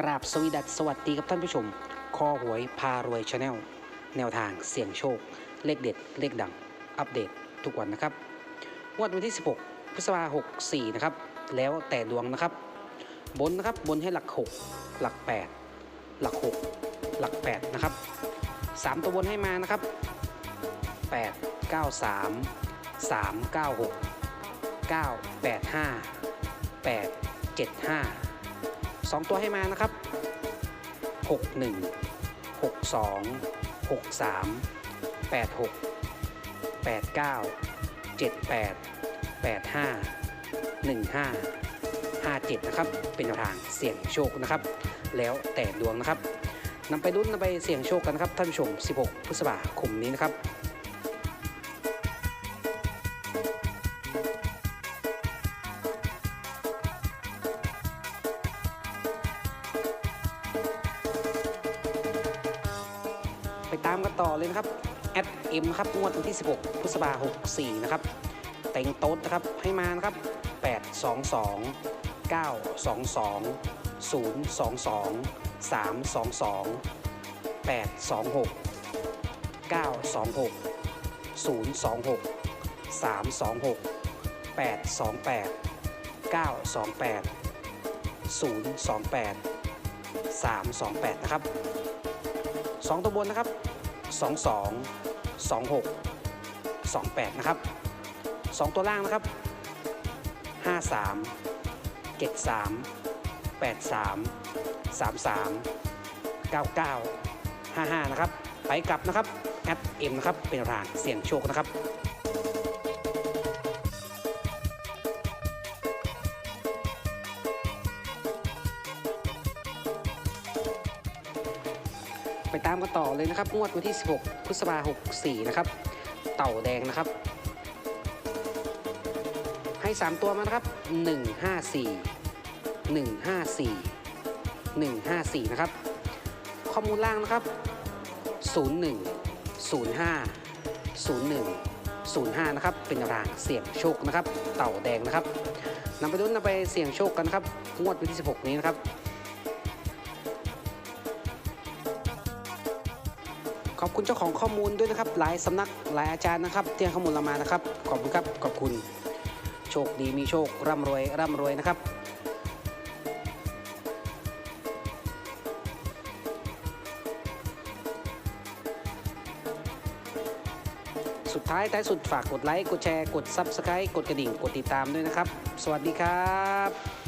กราบสวีดัสสวัสดีครับท่านผู้ชม คอหวยพารวยชาแนลแนวทางเสี่ยงโชค เลขเด็ด เลขดัง อัปเดตทุกวันนะครับงวดวันที่ 16 พฤษภาคม64 นะครับ แล้วแต่ดวงนะครับ บนนะครับบนให้หลัก 6 หลัก 8 หลัก 6 หลัก 8 นะครับ 3 ตัวบนให้มานะครับ 8 9 3 3 9 6 9 8 5 8 7 5 สองตัวให้มานะครับ 61 62 63 86 89 78 85 15 57 นะครับ เป็นแนวทางเสี่ยงโชคนะครับ แล้วแต่ดวงนะครับนำไปลุ้นนำไปเสี่ยงโชคกันนะครับท่านผู้ชม 16 พฤษภาคมนี้นะครับามกันต่อเลยนะครับแอดเอ็มครับงวดวันที่ 16 พฤษภาคม64 นะครับ แต่งโต๊ดนะครับให้มานะครับ 822 922 022 322 826 926 026 326 828 928 028 328 นะครับสองตัวบนนะครับ 22 26 28 นะครับสองตัวล่างนะครับ 53 73 83 33 99 55 นะครับ ไปกลับนะครับแอดเอ็มนะครับ เป็นรางเสี่ยงโชคนะครับ ไปตามกันต่อเลยนะครับงวดวันที่ 16 พฤษภาคม64นะครับ เต่าแดงนะครับ ให้ 3 ตัวมานะครับ 154 154 154 นะครับ ข้อมูลล่างนะครับ 01 05 01 05 นะครับ เป็นรางเสี่ยงโชคนะครับ เต่าแดงนะครับนำไปดุนนำไปเสี่ยงโชคกันนะครับ งวดวันที่ 16 นี้นะครับ ขอบคุณเจ้าของข้อมูลด้วยนะครับ หลายสำนักหลายอาจารย์นะครับที่ให้ข้อมูลเรามานะครับ ขอบคุณครับ ขอบคุณ โชคดีมีโชค ร่ำรวย ร่ำรวยนะครับสุดท้ายท้ายสุดฝากกดไลค์ กดแชร์ กด Subscribe กดกระดิ่ง กดติดตามด้วยนะครับ สวัสดีครับ